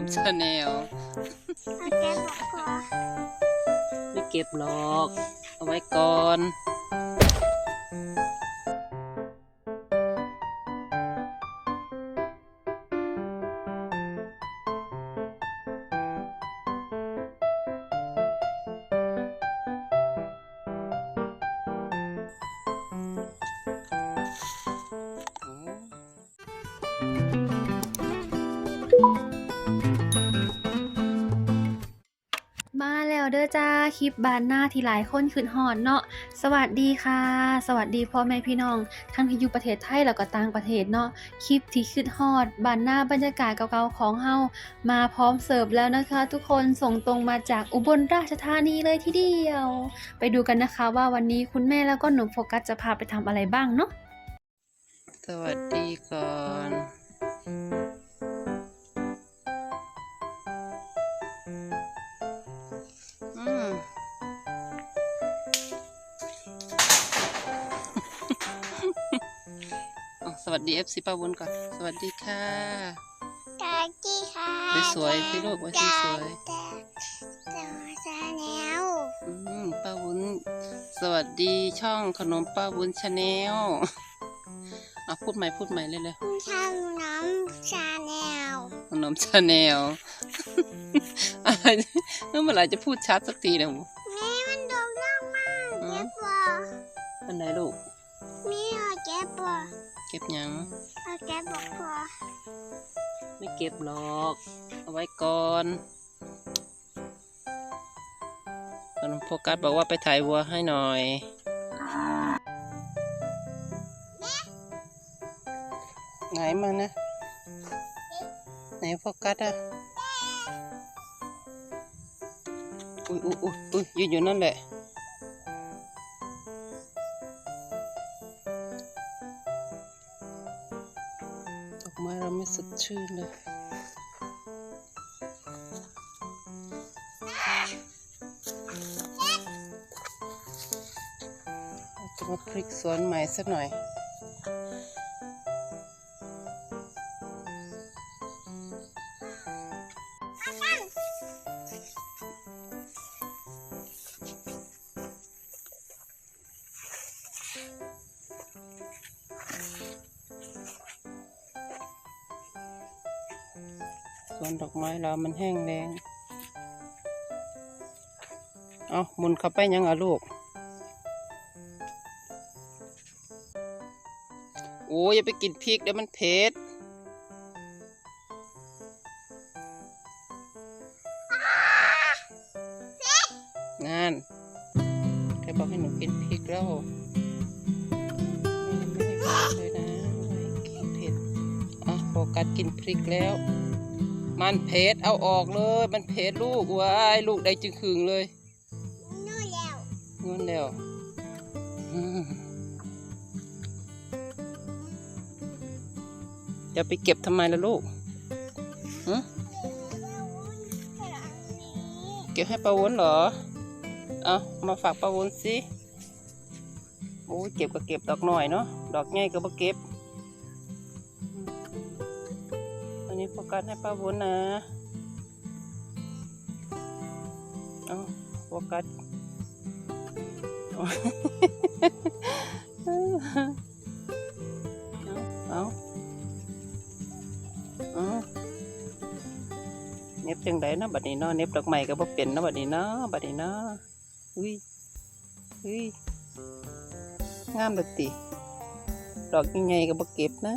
มชาแนลเอาแก้บอกก่อนไม่เก็บหรอก เอาไว้ก่อน จ้าคลิปบานหน้าที่หลายคนขึ้นหอดเนาะสวัสดีค่ะ สวัสดีพ่อแม่พี่น้อง ทั้งที่อยู่ประเทศไทยแล้วก็ต่างประเทศเนาะคลิปที่ขึ้นฮอดบานหน้าบรรยากาศเก่าๆของเฮามาพร้อมเสิร์ฟแล้วนะคะ ทุกคนส่งตรงมาจากอุบลราชธานีเลยทีเดียว ไปดูกันนะคะว่าวันนี้คุณแม่แล้วก็หนุ่มโฟกัสจะพาไปทำอะไรบ้างเนาะสวัสดีก่อน วัสดีเอฟซีป้าวุ้นก่อน สวัสดีค่ะตาจี้ค่ะสวยๆสิลูกไว้สวยๆตาตาตาแนวอืมป้าวุ้น สวัสดีช่องขนมป้าวุ้นชาแนลอะพูดใหม่พูดใหม่เลยเลยทำน้ำชาแนลขนมชาแนลอะไรเมื่อไหร่จะพูดชัดสักทีเนี่ย ก้ปะเก็บยังเอาแก้บอกปะไม่เก็บหรอก เอาไว้ก่อนขนมโฟกัสบอกว่าไปถ่ายวัวให้หน่อย ไหนมานะ ไหนโฟกัสอะ อุ้ยอุ้ยอุ้ยอุ้ยยืนอยู่นั่นแหละ ชื่นเลยจะมาพริกสวนใหม่สักหน่อย วนดอกไม้เรามันแห้งแล้งเอาหมุนเข้าไปยังอะลูก โอ้ยอย่าไปกินพริกเดี๋ยวมันเผ็ดงานใครบอกให้หนูกินพริกแล้วไม่ได้บอกเลยนะไม่กินเผ็ดอะโฟกัสกินพริกแล้ว มันเผ็ดเอาออกเลย มันเผ็ดลูกว้ายลูกได้จึงขึงเลยนู่นแล้วงอนแล้วอืมจะไปเก็บทำไมล่ะลูกฮะเก็บให้ป้าวุ้นเหรอ เอามาฝากป้าวุ้นสิโอ้ยเก็บก็เก็บดอกหน่อยเนาะ ดอกใหญ่ก็บ่เก็บ อันนี้โฟกัสให้ป้าวุ้นนะเอาโฟกัสเอาเอาเอาเน็บจังไดนะบัดนี้เนาะเน็บดอกไม้ก็บ่เป็นนะบัดนี้เนาะบัดนี้เนาะอุ้ยอุ้ยงามเลยติดอกใหญ่ๆก็บ่เก็บนะ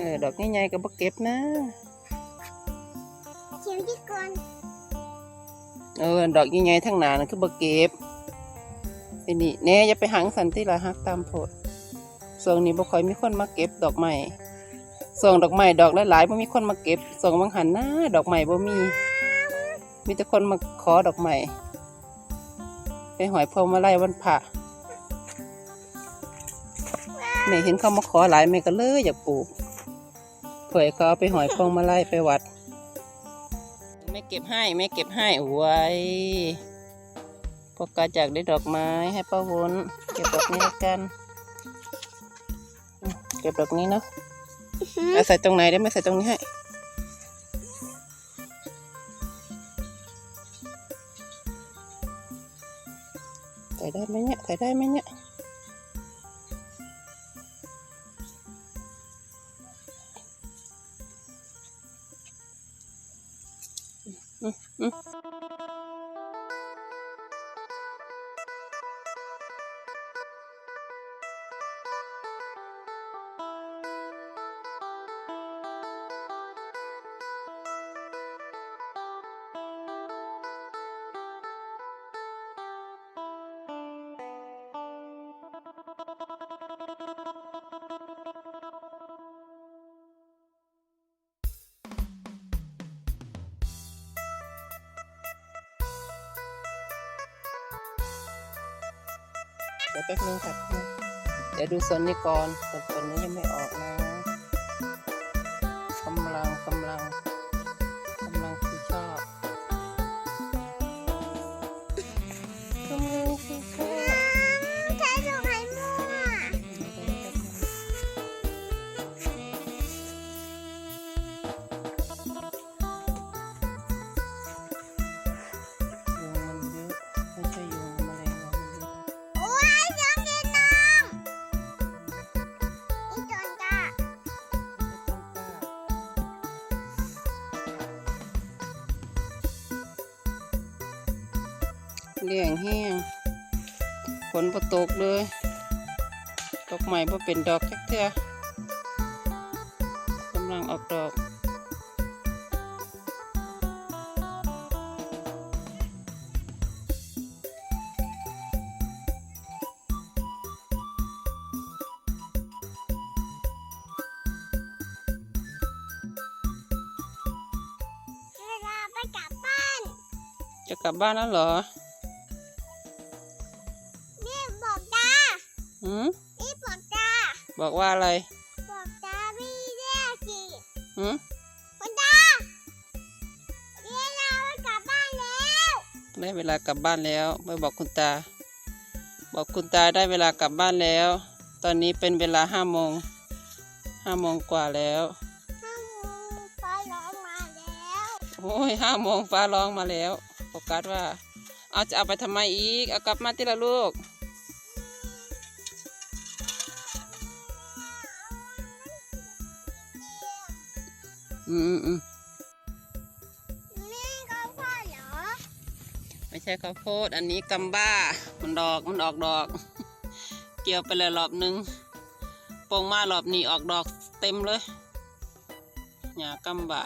เออดอกใหญ่ๆก็บ่เก็บนะเขียวที่ก่อนเออดอกใหญ่ๆทั้งหนานั่นคือบ่เก็บไอ้นี่แน่อย่าไปหังสันติละฮักตามโพดส่วงนี้บ่ค่อยมีคนมาเก็บดอกไม้ส่วงดอกไม้ดอกหลายๆบ่มีคนมาเก็บส่วงบางหันนะดอกไม้บ่มี มีแต่คนมาขอดอกไม้ไปหอยพวงมาลัยวันพระแม่เห็นเขามาขอหลายแม่ก็เลยอยากปลูก เผื่อเขาไปหอยพวงมาไลัยไปวัดแม่เก็บให้แม่เก็บให้ไว้พอกาจากได้ดอกไม้ให้ป้าวนเก็บดอกนี้กัน เก็บดอกนี้เนาะเอาใส่ตรงไหนได้ไหมใส่ตรงนี้ให้ใส่ได้ไหมเนี่ยใส่ได้ไหมเนี่ย อื เดี๋ยวแป๊บนึงครับเดี๋ยวดูส่วนนี้ก่อนโซนส่วนนี้ยังไม่ออกนะ เลี้ยงแห้งฝนบ่ตกเลยดอกใหม่บ่เป็นดอกจักเทื่อกำลังออกดอกเวลาไปกลับบ้านจะกลับบ้านแล้วเหรอ หืมนี่บอกตาบอกว่าอะไร บอกตาพี่เรียกสิหืมคุณตาเรียกเราไปกลับบ้านแล้วได้เวลากลับบ้านแล้วไปบอกคุณตา บอกคุณตาได้เวลากลับบ้านแล้ว ตอนนี้เป็นเวลาห้าโมงห้าโมงกว่าแล้วห้าโมงไฟร้องมาแล้วโอ้ยห้าโมงฟ้าร้องมาแล้วโฟกัสว่า เอาจะเอาไปทำไมอีก เอากลับมาที่ละลูก อืมอืมอืมนี่ก็พ่อเหรอ ไม่ใช่ข้าวโพด อันนี้กัมบ้า มันดอก มันออกดอก เกี่ยวไปเลยรอบหนึ่งโปงมารอบนี้ออกดอกเต็มเลยหญ้ากัมบ้า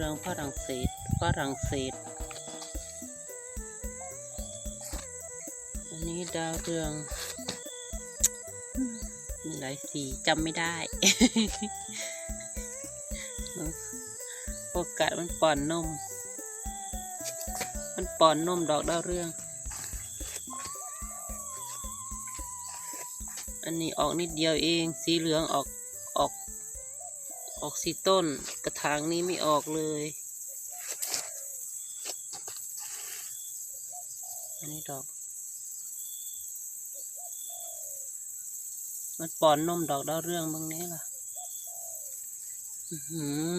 เรืองฝรั่งเศสฝรั่งเศส อันนี้ดาวเรืองอืมมีหลายสีจำไม่ได้ โอกาสมันป่อนนม มันป่อนนมดอกดาวเรือง อันนี้ออกนิดเดียวเอง สีเหลืองออก ออกสีต้น กระถางนี้ไม่ออกเลย อันนี้ดอก มันปอนนมดอกดาวเรื่องบางนี้ล่ะ อือหือ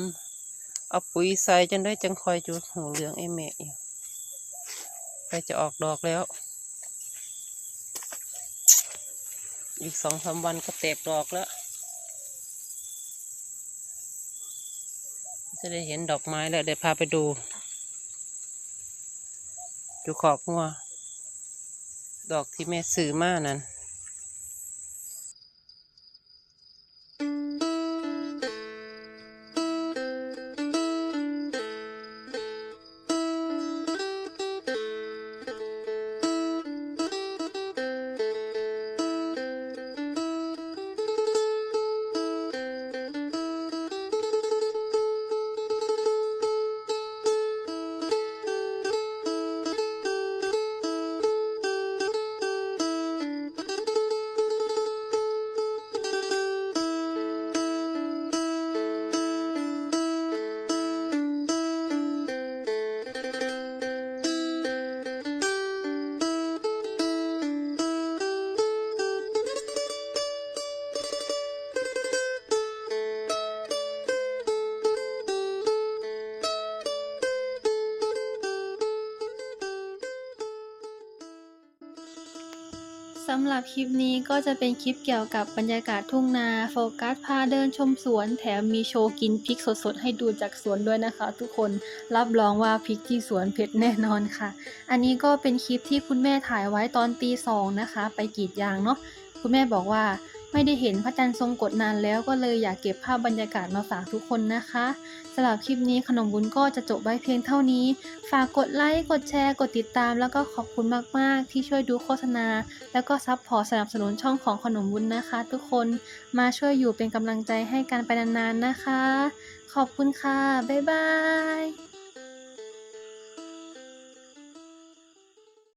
เอาปุ๋ยใส่จนได้จังคอยจุดหูเหลืองไอแม่อยู่ไปจะออกดอกแล้ว อีกสองสามวันก็แตกดอกแล้ว จะได้เห็นดอกไม้แล้วเดี๋ยวพาไปดู ดูขอบหัว ดอกที่แม่ซื้อมานั้นำหรับคลิปนี้ก็จะเป็นคลิปเกี่ยวกับบรรยากาศทุ่งนา โฟกัสพาเดินชมสวน แถมมีโชว์กินพริกสดๆ ให้ดูจากสวนด้วยนะคะ ทุกคนรับรองว่าพริกที่สวนเผ็ดแน่นอนค่ะ อันนี้ก็เป็นคลิปที่คุณแม่ถ่ายไว้ตอนตีสองนะคะ ไปกรีดยางเนาะคุณแม่บอกว่า ไม่ได้เห็นพระจันทร์ทรงกฎนานแล้วก็เลยอยากเก็บภาพบรรยากาศมาฝากทุกคนนะคะสำหรับคลิปนี้ขนมบุญก็จะจบไว้เพียงเท่านี้ ฝากกดไลค์กดแชร์ กดติดตาม แล้วก็ขอบคุณมากๆ ที่ช่วยดูโฆษณา แล้วก็ซัพพอร์ตสนับสนุนช่องของขนมบุญนะคะ ทุกคนมาช่วยอยู่เป็นกำลังใจให้กันไปนานๆนะคะ ขอบคุณค่ะบ๊ายบาย